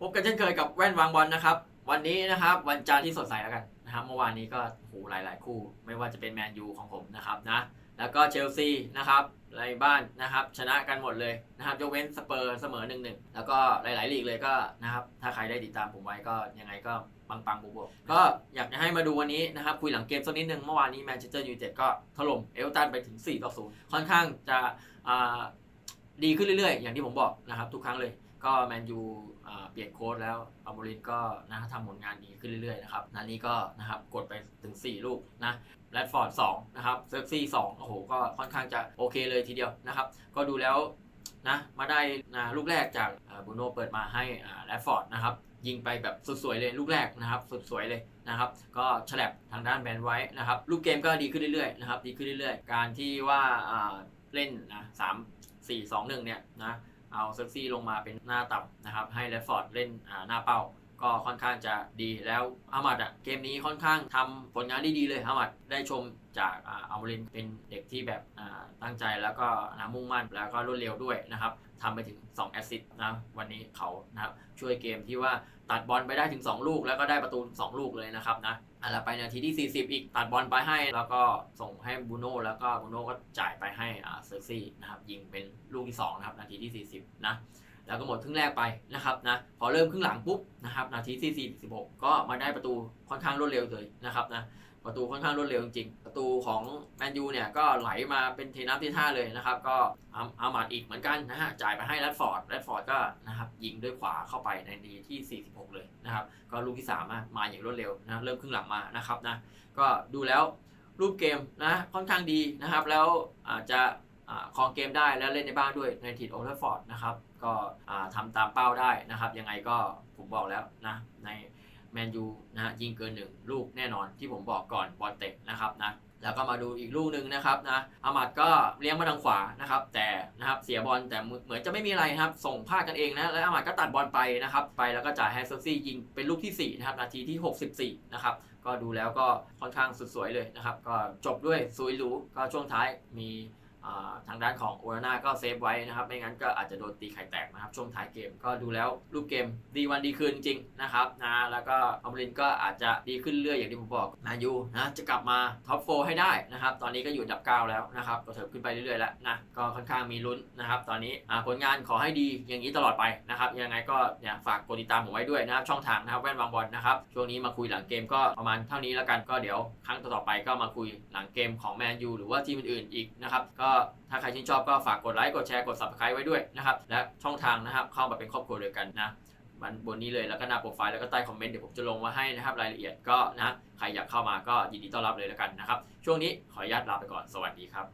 พบกันเช่นเคยกับแว่นวางบอลนะครับ วันนี้นะครับวันจันทร์ที่สดใสแล้วกันนะครับเมื่อวานนี้ก็โหหลาย ๆ คู่ ไม่ว่าจะเป็นแมนยูของผมนะครับนะแล้วก็เชลซีนะครับในบ้านนะครับชนะกันหมดเลยนะครับยกเว้นสเปอร์เสมอหนึ่งหนึ่งแล้วก็หลาย ๆ ลีกเลยก็นะครับถ้าใครได้ติดตามผมไว้ก็ยังไงก็ปังปังๆบวกๆก็อยากจะให้มาดูวันนี้นะครับคุยหลังเกมสักนิดนึงเมื่อวานนี้แมนเชสเตอร์ยูไนเต็ดก็ถล่มเอลตันไปถึง4ต่อ0ค่อนข้างจะดีขึ้นเรื่อย ๆ อย่างที่ผมบอกนะครับทุกครั้งเลย ก็แมนยูเปลี่ยนโค้ดแล้วอัมโบรินก็นะทำผลงานดีขึ้นเรื่อยๆนะครับนัดนี้ก็นะครับกดไปถึง 4 ลูกนะแรดฟอร์ด2นะครับเซอร์ซี่2โอ้โห ก็ค่อนข้างจะโอเคเลยทีเดียวนะครับ ก็ดูแล้วนะมาได้นะลูกแรกจากบูโน่เปิดมาให้แรดฟอร์ดนะครับยิงไปแบบสุดสวยเลยลูกแรกนะครับสุดสวยเลยนะครับ ก็ฉลับทางด้านแบนไว้นะครับลูกเกมก็ดีขึ้นเรื่อยๆนะครับดีขึ้นเรื่อยๆ การที่ว่าเล่นนะสามสี่สองหนึ่งเนี่ยนะ เอาเซอร์ซี่ลงมาเป็นหน้าต่ำนะครับให้แรดฟอร์ดเล่นหน้าเป้า ก็ค่อนข้างจะดีแล้วอามัดอะเกมนี้ค่อนข้างทำผลงานได้ดีเลยอามัดได้ชมจากอ่าอัลโมรินเป็นเด็กที่แบบตั้งใจแล้วก็นะมุ่งมั่นแล้วก็รวดเร็วด้วยนะครับทำไปถึง 2 แอสซิสต์นะวันนี้เขานะครับช่วยเกมที่ว่าตัดบอลไปได้ถึง 2 ลูก แล้วก็ได้ประตู 2 ลูกเลยนะครับนะอะแล้วไปนาทีที่ 40 อีกตัดบอลไปให้ แล้วก็ส่งให้บูโน่แล้วก็บูโน่ก็จ่ายไปให้อาเซอร์ซี่นะครับยิงเป็นลูกที่สองนะครับนาทีที่ 40 นะ แล้วก็หมดครึ่งแรกไปนะครับนะพอเริ่มครึ่งหลังปุ๊บนะครับนาทีที่46 ก็มาได้ประตูค่อนข้างรวดเร็วเลยนะครับนะประตูค่อนข้างรวดเร็วจริงๆประตูของแมนยูเนี่ยก็ไหลมาเป็นเทน้ำที่ท่าเลยนะครับ ก็อาอามาดอีกเหมือนกันนะฮะจ่ายไปให้แรดฟอร์ดแรดฟอร์ดก็นะครับยิงด้วยขวาเข้าไปในนาทีที่ 46 เลยนะครับ ก็ลูกที่ 3 มามาอย่างรวดเร็วนะเริ่มครึ่งหลังมานะครับนะก็ดูแล้วรูปเกมนะค่อนข้างดีนะครับ แล้วอาจจะ ครองเกมได้และเล่นในบ้านด้วยในทีมโอลด์ฟอร์ดนะครับก็อ่าทำตามเป้าได้นะครับยังไงก็ผมบอกแล้วนะในแมนยูนะฮะยิงเกินหนึ่งลูกแน่นอนที่ผมบอกก่อนบอลเตะนะครับนะแล้วก็มาดูอีกลูกหนึ่งนะครับนะอามัดก็เลี้ยงมาทางขวานะครับแต่นะครับเสียบอลแต่เหมือนจะไม่มีอะไรนะครับส่งพลาดกันเองนะแล้วอามัดก็ตัดบอลไปนะครับไปแล้วก็จ่ายให้เซอร์ซี่ยิงเป็นลูกที่ 4 นะครับ นาทีที่ 64 นะครับก็ดูแล้วก็ค่อนข้างสุดสวยเลยนะครับ ก็จบด้วยซุยหรูก็ช่วงท้ายมี ทางด้านของโอนาน่าก็เซฟไว้นะครับ ไม่งั้นก็อาจจะโดนตีไข่แตกนะครับ ช่วงท้ายเกมก็ดูแล้วรูปเกมดีวันดีคืนจริงนะครับนะแล้วก็อมรินก็อาจจะดีขึ้นเรื่อยอย่างที่ผมบอกแมนยูนะจะกลับมาท็อปโฟให้ได้นะครับ ตอนนี้ก็อยู่อันดับ9แล้วนะครับก็เถิบขึ้นไปเรื่อยๆแล้วนะก็ค่อนข้างมีลุ้นนะครับตอนนี้ผลงานขอให้ดีอย่างนี้ตลอดไปนะครับยังไงก็เนี่ยฝากกดติดตามผมไว้ด้วยนะครับช่องทางนะครับแว่นวางบอลนะครับช่วงนี้มาคุยหลังเกมก็ประมาณเท่านี้แล้วกันก็เดี๋ยวครั้งต่อๆไปก็มาคุยหลังเกมของแมนยูหรือว่าทีมอื่นๆอีกนะครับก็ถ้าใครชื่นชอบก็ฝากกดไลค์กดแชร์กด subscribe ไว้ด้วยนะครับและช่องทางนะครับเข้ามาเป็นครอบครัวเดียวกันนะมันบนนี้เลยแล้วก็หน้าโปรไฟล์แล้วก็ใต้คอมเมนต์เดี๋ยวผมจะลงมาให้นะครับรายละเอียดก็นะใครอยากเข้ามาก็ยินดีต้อนรับเลยแล้วกันนะครับช่วงนี้ขออนุญาตลาไปก่อนสวัสดีครับ